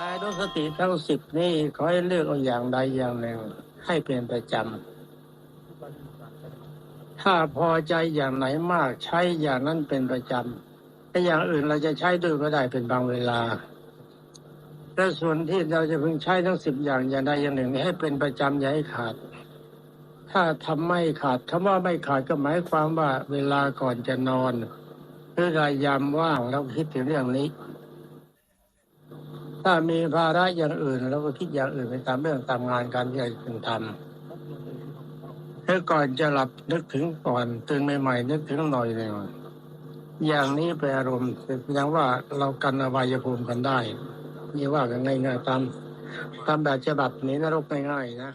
นายรสติทั้งสิบนี่ขอให้เลือกเอาอย่างใดอย่างหนึ่ง ให้เป็นประจำ ถ้าพอใจอย่างไหนมากใช้อย่างนั้นเป็นประจำแต่อย่างอื่นเราจะใช้ด้วยก็ได้เป็นบางเวลาแต่ส่วนที่เราจะพึงใช้ทั้งสิบอย่างอย่างใดอย่างหนึ่ง ให้เป็นประจำอย่าให้ขาด ถ้าทำไม่ขาดคำว่าไม่ขาดก็หมายความว่าเวลาก่อนจะนอนหรือเวลายามว่างเราคิดถึงเรื่องนี้ ถ้ามีภาระอย่างอื่นเราก็คิดอย่างอื่นไปตามเรื่องตามงานการที่เราทำถ้าก่อนจะหลับนึกถึงก่อนตื่นใหม่ๆนึกถึงหน่อยหนึ่งอย่างนี้เป็นอารมณ์อย่างว่าเรากันอบายภูมิกันได้นี่ว่ากันง่ายๆตามตามแบบฉบับนี้นรกง่ายๆนะ